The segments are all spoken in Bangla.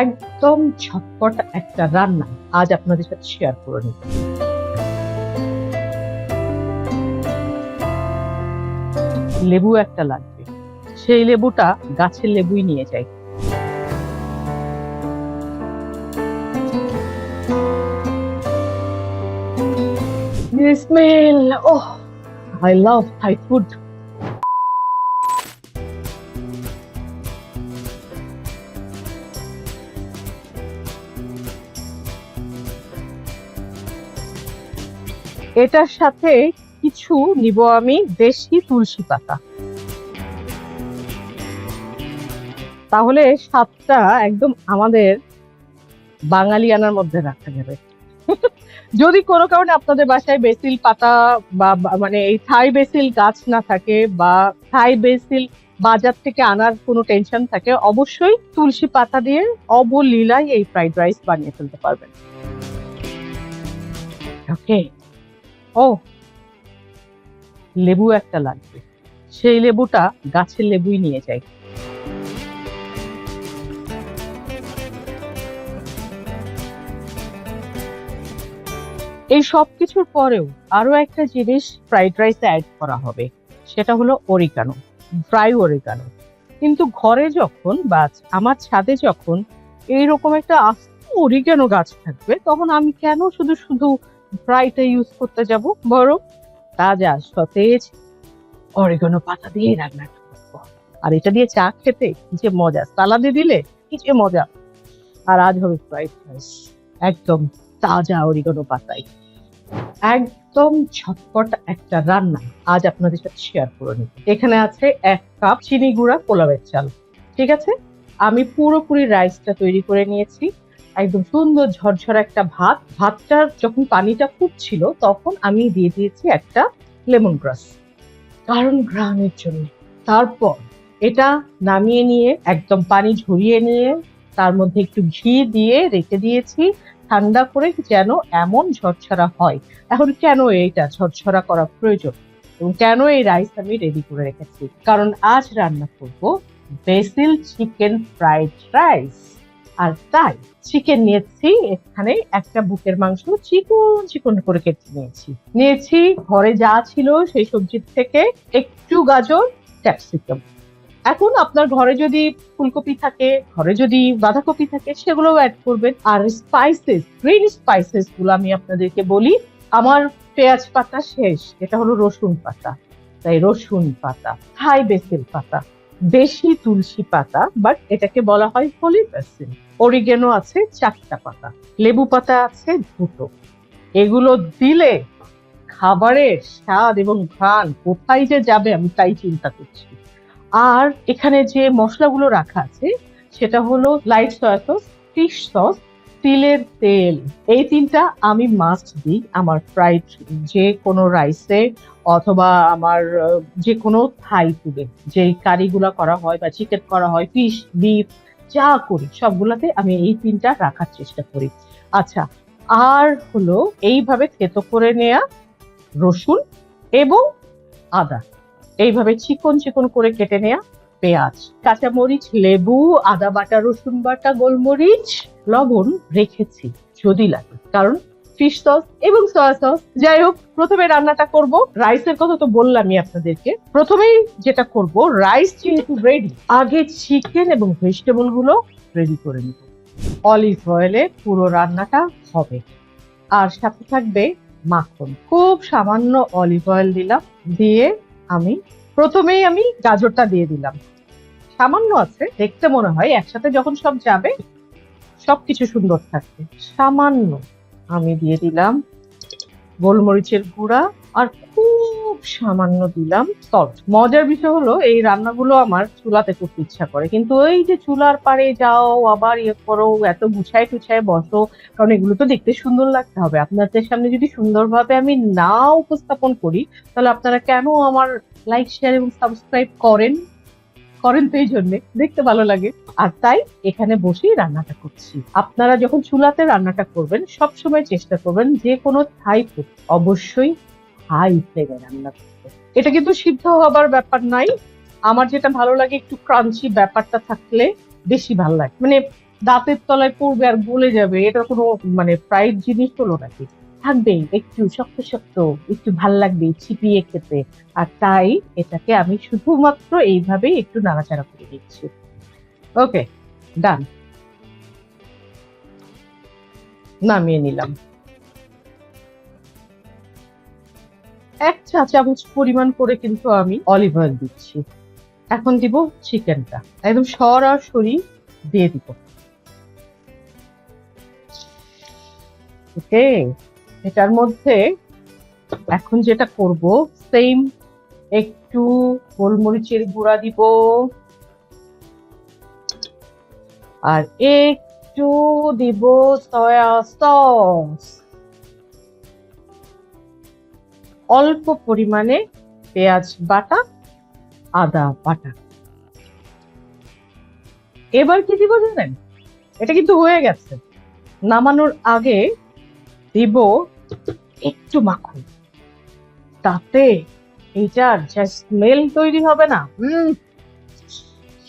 একদম ঝটপট একটা রান্না আজ আপনাদের সাথে শেয়ার করে নিব। লেবু একটা লাগবে। সেই লেবুটা গাছের লেবুই নিয়ে যাই। smell oh i love thai food এটার সাথে কিছু নিব আমি দেশি তুলসী পাতা। তাহলে স্বাদটা একদম আমাদের বাঙালিয়ানার মধ্যে রাখা যাবে। যদি কোনো কারণে আপনাদের বাসায় বেসিল পাতা বা মানে এই থাই বেসিল গাছ না থাকে বা থাই বেসিল বাজার থেকে আনার কোনো টেনশন থাকে, অবশ্যই তুলসী পাতা দিয়ে অবলীলায় এই ফ্রাইড রাইস বানিয়ে ফেলতে পারবেন। ওকে। ও, লেবু একটা লাগবে। সেই লেবুটা গাছের লেবুই নিয়ে যাই। এই সব কিছুর পরেও আরও একটা জিনিস ফ্রাইড রাইসে অ্যাড করা হবে। সেটা হলো অরিগানো ড্রাই অরিগানো কিন্তু ঘরে যখন বা আমার ছাদে যখন এইরকম একটা আস্ত অরিগানো গাছ থাকবে, তখন আমি কেন শুধু শুধু ফ্রাইটা ইউজ করতে যাব, বরং তাজা, সতেজ অরিগানো পাতা দিয়ে রান্না করব। আর এটা দিয়ে চা খেতে কি যে মজা, সালাদে দিলে কি যে মজা। আর আজ হবে ফ্রাইড রাইস একদম তাজা অরিগানো পাতায়। একদম ঝটপট একটা রান্না আজ আপনাদের সাথে শেয়ার করে নিব। এখানে আছে এক কাপ চিনি গুঁড়া পোলাওয়ের চাল। ঠিক আছে? আমি পুরোপুরি রাইসটা তৈরি করে নিয়েছি। একদম সুন্দর ঝরঝরা একটা ভাত। ভাতটার যখন পানিটা ফুটছিল, তখন আমি দিয়ে দিয়েছি একটা লেমন গ্রাস। কারণ গ্রামের জন্য। তারপর এটা নামিয়ে নিয়ে, একদম পানি ঝরিয়ে নিয়ে, তার মধ্যে একটু ঘি দিয়ে রেখে দিয়েছি। ঠান্ডা করে যেন এমন ঝরঝরা হয়। এখন কেন এইটা ঝরঝরা করা প্রয়োজন? এবং কেন এই রাইস আমি রেডি করে রেখেছি? কারণ আজ রান্না করব বেসিল চিকেন ফ্রাইড রাইস আর তাই চিকেন নিয়েছি, এখানে একটা বুকের মাংস চিকন চিকন করে কেটে নিয়েছি। নিয়েছি, ঘরে যা ছিল সেই সবজির থেকে একটু গাজর, ক্যাপসিকাম। এখন আপনার ঘরে যদি ফুলকপি থাকে, ঘরে যদি বাঁধাকপি থাকে, সেগুলোও অ্যাড করবেন। আর স্পাইসেস গ্রিন স্পাইসেসগুলো আমি আপনাদেরকে বলি, আমার পেঁয়াজ পাতা শেষ, এটা হলো রসুন পাতা। তাই রসুন পাতা থাই বেসিল পাতা। বেশি তুলসী পাতা বাট এটাকে বলা হয় হোলি প্যাসিন অরিগেনো আছে, চারটা পাতা। লেবু পাতা আছে, দুটো। এগুলো দিলে খাবারের স্বাদ এবং ঘ্রাণ কোথায় যে যাবে আমি তাই চিন্তা করছি। আর এখানে যে মশলাগুলো রাখা আছে, সেটা হলো light soya sauce fish sauce তিলের তেল। এই তিনটা আমি মাস্ট দিই আমার ফ্রাইড যে কোনো রাইসে অথবা আমার যে কোনো থাই ফুডে যে কারিগুলা করা হয় বা চিকেন করা হয় ফিশ বিফ যা করি, সবগুলাতে আমি এই তিনটা রাখার চেষ্টা করি। আচ্ছা আর হলো এইভাবে থেতো করে নেয়া রসুন এবং আদা। এইভাবে চিকন চিকন করে কেটে নেয়া পেঁয়াজ, কাঁচামরিচ, লেবু, আদা বাটা, রসুন বাটা, গোলমরিচ, লবণ রেখেছি, যদি লাগে। কারণ ফিশ সস এবং সয়া সস যাই হোক, প্রথমে রান্নাটা করব। রাইসের কথা তো বললামই আপনাদেরকে। প্রথমেই যেটা করব রাইস যেহেতু রেডি আগে চিকেন এবং ভেজিটেবলগুলো রেডি করে নিব। অলিভ অয়েলে পুরো রান্নাটা হবে। আর সাথে থাকবে মাখন। খুব সামান্য অলিভ অয়েল দিলাম, দিয়ে আমি প্রথমেই আমি গাজরটা দিয়ে দিলাম। সামান্য আছে, দেখতে মনে হয়, একসাথে যখন সব যাবে, সবকিছু সুন্দর থাকবে। সামান্য আমি দিয়ে দিলাম গোলমরিচের গুঁড়া আর খুব সামান্য দিলাম সল্ট মজার বিষয় হলো, এই রান্নাগুলো আমার চুলাতে করতে ইচ্ছা করে। কিন্তু ওই যে চুলার পাড়ে যাও, আবার ইয়ে করো, এত গুছায় টুছায় বসো, কারণ এগুলো তো দেখতে সুন্দর লাগতে হবে। আপনাদের সামনে যদি সুন্দরভাবে আমি না উপস্থাপন করি, তাহলে আপনারা কেন আমার লাইক শেয়ার এবং সাবস্ক্রাইব করেন? করেন তো এই জন্যে, দেখতে ভালো লাগে। আর তাই এখানে বসেই রান্নাটা করছি। আপনারা যখন চুলাতে রান্নাটা করবেন সব সময় চেষ্টা করবেন যে কোনো থাই ফুড, অবশ্যই হাই ফ্লেমে রান্না করতে। এটা কিন্তু সিদ্ধ হবার ব্যাপার নাই। আমার যেটা ভালো লাগে, একটু ক্রাঞ্চি ব্যাপারটা থাকলে বেশি ভালো লাগে। মানে দাঁতের তলায় পড়বে আর গলে যাবে এটা কোনো মানে ফ্রাইড জিনিস হলো নাকি? থাকবে একটু শক্ত শক্ত একটু ভালো লাগবে ছিপিয়ে খেতে। আর তাই এটাকে আমি শুধুমাত্র এইভাবেই একটু নাড়াচাড়া করে দিচ্ছি ওকে, ডান। নামিয়ে নিলাম। এক চা চামচ পরিমাণ করে কিন্তু আমি অলিভ অয়েল দিচ্ছি। এখন দিব চিকেনটা একদম সরাসরি দিয়ে দিব। ওকে। এটার মধ্যে এখন যেটা করব সেম একটু গোলমরিচের গুঁড়া দিব। আর একটু দিব সয়া সস অল্প পরিমাণে পেঁয়াজ বাটা, আদা বাটা। এবার কি দিব জানেন? এটা কিন্তু হয়ে গেছে। নামানোর আগে দিব একটু মাখন। তাতে এইটার যা স্মেল তৈরি হবে না।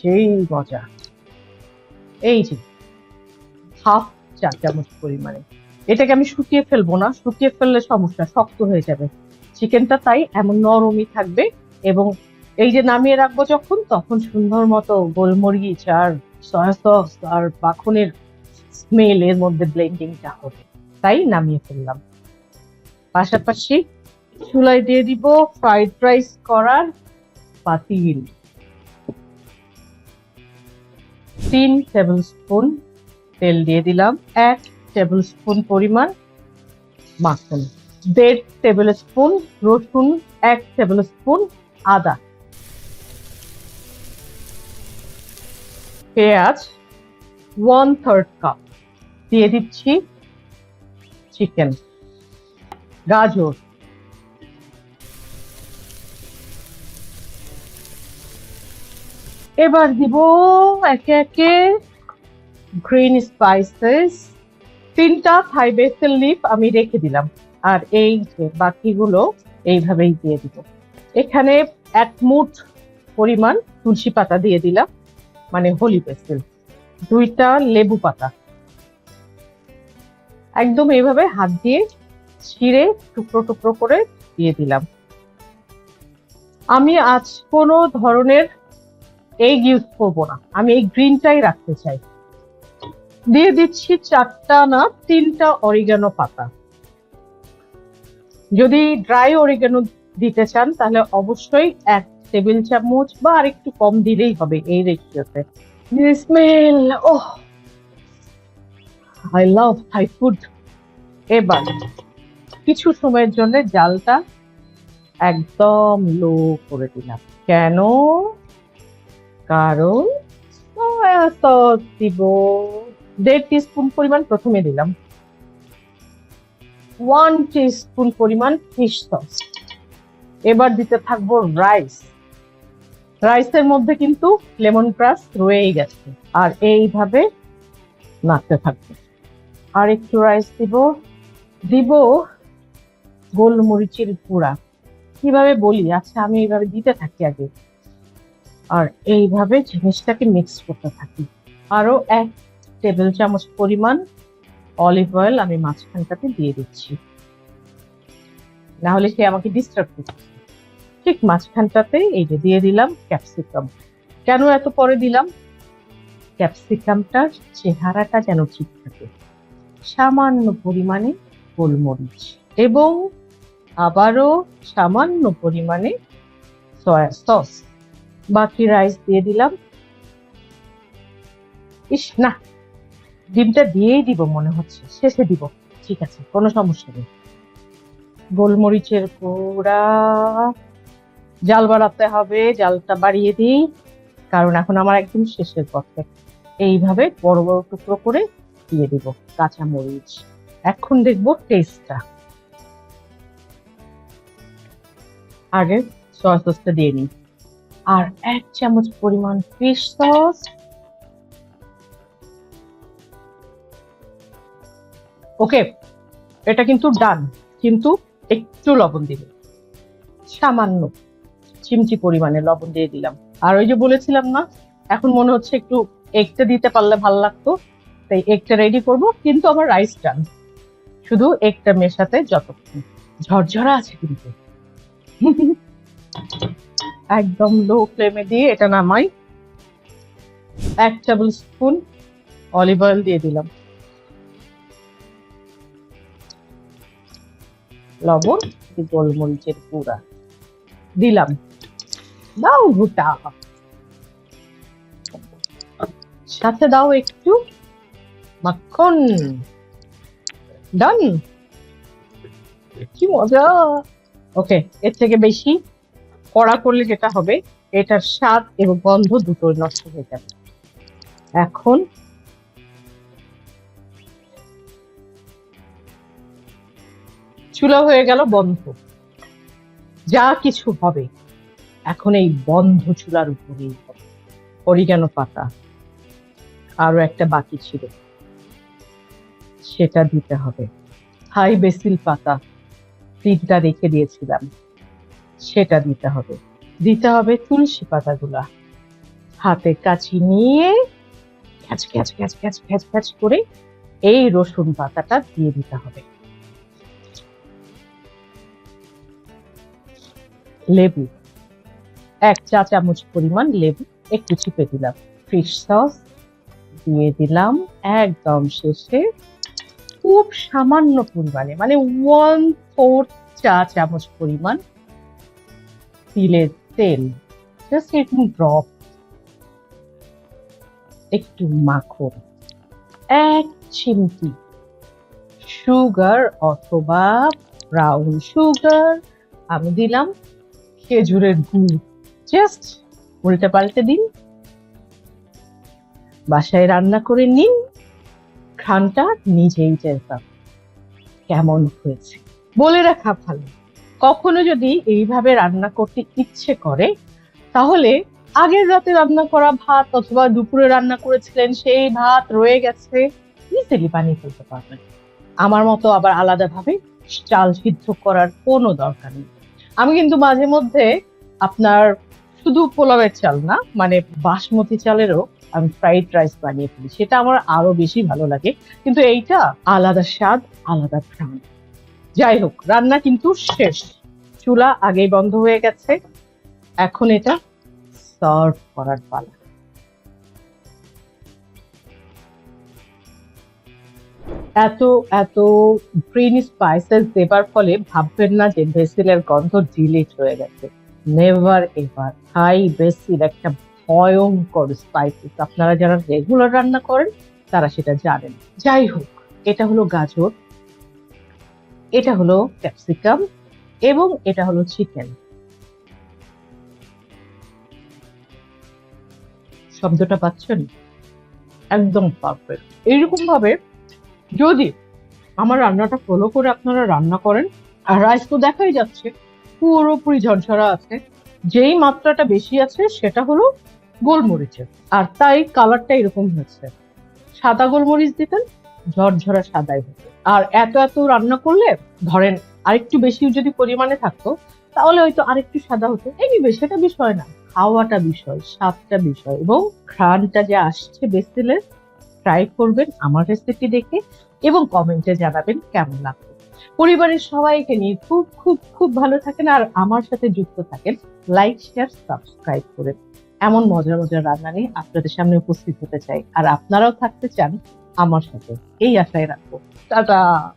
সেই মজা। এই যে, হাফ চা চামচ পরিমাণে। এটাকে আমি শুকিয়ে ফেলব না, শুকিয়ে ফেললে সমস্যা, শক্ত হয়ে যাবে। চিকেনটা তাই এমন নরমই থাকবে এবং এই যে নামিয়ে রাখব যখন, তখন সুন্দর মতো গোলমরিচ আর সয়া সস আর মাখনের স্মেল এর মধ্যে ব্লেন্ডিংটা হবে। তাই নামিয়ে ফেললাম। পাশাপাশি চুলায় দিয়ে দিব ফ্রাইড রাইস করার পাতিল। তিন টেবিল স্পুন তেল দিয়ে দিলাম, এক টেবিল স্পুন পরিমাণ মাখন, দেড় টেবিল স্পুন রসুন, এক টেবিল স্পুন আদা। পেঁয়াজ ওয়ান থার্ড কাপ দিয়ে দিচ্ছি চিকেন গাজর। এবার দিব একে একে গ্রিন স্পাইসেস তিনটা থাই বেসেল আমি রেখে দিলাম। আর এই যে বাকিগুলো এইভাবেই দিয়ে দিব। এখানে এক মুঠ পরিমাণ তুলসী পাতা দিয়ে দিলাম মানে হোলি বেসেল দুইটা লেবু পাতা। একদম এইভাবে হাত দিয়ে ছিঁড়ে টুকরো টুকরো করে দিয়ে দিলাম। আমি আজ কোনো ধরনের এগ ইউজ করব না। আমি এই গ্রিনটাই রাখতে চাই। দিয়ে দিচ্ছি চারটা না, তিনটা অরিগানো পাতা। যদি ড্রাই অরিগানো দিতে চান, তাহলে অবশ্যই এক টেবিল চামচ বা আর একটু কম দিলেই হবে এই রেশিওতে smell oh! I love Thai food এবার কিছু সময়ের জন্য জালটা একদম লো করে দিলাম। কেন? কারণ দিব। দেড় টিস্পুন পরিমাণ প্রথমে দিলাম। ওয়ান টিস্পুন পরিমাণ ফিশ সস এবার দিতে থাকব রাইস রাইসের মধ্যে কিন্তু লেমন গ্রাস রয়েই গেছে। আর এইভাবে নাড়তে থাকব। আর একটু রাইস দিব। দিব গোলমরিচের গুঁড়া। কীভাবে বলি? আচ্ছা আমি এইভাবে দিতে থাকি আগে। আর এইভাবে জিনিসটাকে মিক্স করতে থাকি। আরও এক টেবিল চামচ পরিমাণ অলিভ অয়েল আমি মাঝখানটাতে দিয়ে দিচ্ছি। না হলে সে আমাকে ডিস্টার্ব করছে। ঠিক মাঝখানটাতে এই যে দিয়ে দিলাম ক্যাপসিকাম কেন এত পরে দিলাম? ক্যাপসিকামটার চেহারাটা যেন ঠিক থাকে। সামান্য পরিমাণে গোলমরিচ এবং আবারও সামান্য পরিমাণে সয়া সস বাকি রাইস দিয়ে দিলাম। ইস, না, ডিমটা দিয়েই দিব মনে হচ্ছে। শেষে দিব, ঠিক আছে, কোনো সমস্যা নেই। গোলমরিচের গুঁড়া, জাল বাড়াতে হবে, জালটা বাড়িয়ে দিই, কারণ এখন আমার একদম শেষের পথে। এইভাবে বড় বড় টুকরো করে দিয়ে দিব কাঁচা মরিচ এখন দেখব টেস্টটা আগে সয়া সসটা দিয়ে নিই। আর এক চামচ পরিমাণ ফিশ সস ওকে এটা কিন্তু ডান কিন্তু একটু লবণ দিবে সামান্য চিমচি পরিমাণে লবণ দিয়ে দিলাম। আর ওই যে বলেছিলাম না, এখন মনে হচ্ছে একটু এগটা দিতে পারলে ভালো লাগতো, তাই একটা রেডি করব, কিন্তু আমার রাইস ডান শুধু একটা মেশাতে যতক্ষণ। ঝরঝরা আছে কিন্তু। একদম লো ফ্লেমে দিয়ে এটা নামাই। এক টেবিল স্পুন অলিভ অয়েল দিয়ে দিলাম। লবণ গোলমরিচের গুঁড়া। দিলাম। দাও গোটা। সাথে দাও একটু মাখন। ডান কি মজা। ওকে এর থেকে বেশি কড়া করলে যেটা হবে, এটার স্বাদ এবং গন্ধ দুটো নষ্ট হয়ে যাবে। এখন চুলা হয়ে গেল বন্ধ। যা কিছু হবে, এখন এই বন্ধ চুলার উপরেই হবে। অরিগানো পাতা আরও একটা বাকি ছিল, সেটা দিতে হবে। হাই বেসিল পাতা তিনটা রেখে দিয়েছিলাম। সেটা দিতে হবে। দিতে হবে তুলসী পাতাগুলা। হাতে কাছি নিয়ে ক্যাচ ক্যাচ ক্যাচ ক্যাচ ক্যাচ ক্যাচ করে এই রসুন পাতাটা দিয়ে দিতে হবে। লেবু। এক চা চামচ পরিমাণ লেবু, একটু চিপে দিলাম। ফিশ সস দিয়ে দিলাম। একদম শেষে খুব সামান্য পরিমাণে মানে ওয়ান ফোর্থ চা চামচ পরিমাণ তিলের তেল জাস্ট একটু ড্রপ একটু মাখন, এক চিমটি সুগার অথবা ব্রাউন সুগার আমি দিলাম খেজুরের গুড় জাস্ট উল্টে পাল্টে দিন, বাসায় রান্না করে নিন। ঘ্রাণটা নিজেই পাবেন। কেমন হয়েছে? বলে রাখা ভালো। কখনো যদি এইভাবে রান্না করতে ইচ্ছে করে, তাহলে আগের রাতে রান্না করা ভাত অথবা দুপুরে রান্না করেছিলেন সেই ভাত রয়ে গেছে ইজিলি বানিয়ে ফেলতে পারবেন। আমার মতো আবার আলাদাভাবে চাল সিদ্ধ করার কোনো দরকার নেই। আমি কিন্তু মাঝে মধ্যে আপনার শুধু পোলাওয়ের চাল না মানে বাসমতি চালেরও আমি ফ্রাইড রাইস বানিয়ে ফেলি। সেটা আমার আরও বেশি ভালো লাগে। কিন্তু এইটা আলাদা স্বাদ, আলাদা ঘ্রাণ। যাই হোক, রান্না কিন্তু শেষ। চুলা আগেই বন্ধ হয়ে গেছে। এখন এটা সার্ভ করার পালা। এত এত গ্রিন স্পাইসেস দেবার ফলে ভাববেন না যে বেসিলের গন্ধ ডিলিট হয়ে গেছে। নেভার এভার হাই বেসিল একটা ভয়ঙ্কর স্পাইসেস আপনারা যারা রেগুলার রান্না করেন, তারা সেটা জানেন। যাই হোক, এটা হলো গাজর, এটা হলো ক্যাপসিকাম এবং এটা হলো চিকেন শব্দটা পাচ্ছেন? একদম পারফেক্ট এইরকম ভাবে যদি আমার রান্নাটা ফলো করে আপনারা রান্না করেন, আর রাইস তো দেখাই যাচ্ছে। পুরোপুরি ঝরঝরা আছে। যেই মাত্রাটা বেশি আছে, সেটা হলো গোলমরিচের। আর তাই কালারটা এরকম হয়েছে। সাদা গোলমরিচ দিতেন, ঝরঝরা সাদাই হতো। আর এত এত রান্না করলে, ধরেন আরেকটু বেশি যদি পরিমাণে থাকতো, তাহলে হয়তো আরেকটু সাদা হতো। এনিওয়ে সেটা বিষয় না, খাওয়াটা বিষয়, স্বাদটা বিষয়, এবং ঘ্রাণটা যে আসছে বেসিলের ট্রাই করবেন আমার রেসিপি দেখে, এবং কমেন্টে জানাবেন কেমন লাগবে পরিবারের সবাইকে নিয়ে খুব খুব খুব ভালো থাকেন আর আমার সাথে যুক্ত থাকেন। লাইক শেয়ার সাবস্ক্রাইব করে। এমন মজার মজার রান্না নিয়ে আপনাদের সামনে উপস্থিত হতে চাই। আর আপনারাও থাকতে চান আমার সাথে। এই আশায় রাখব। টাটা!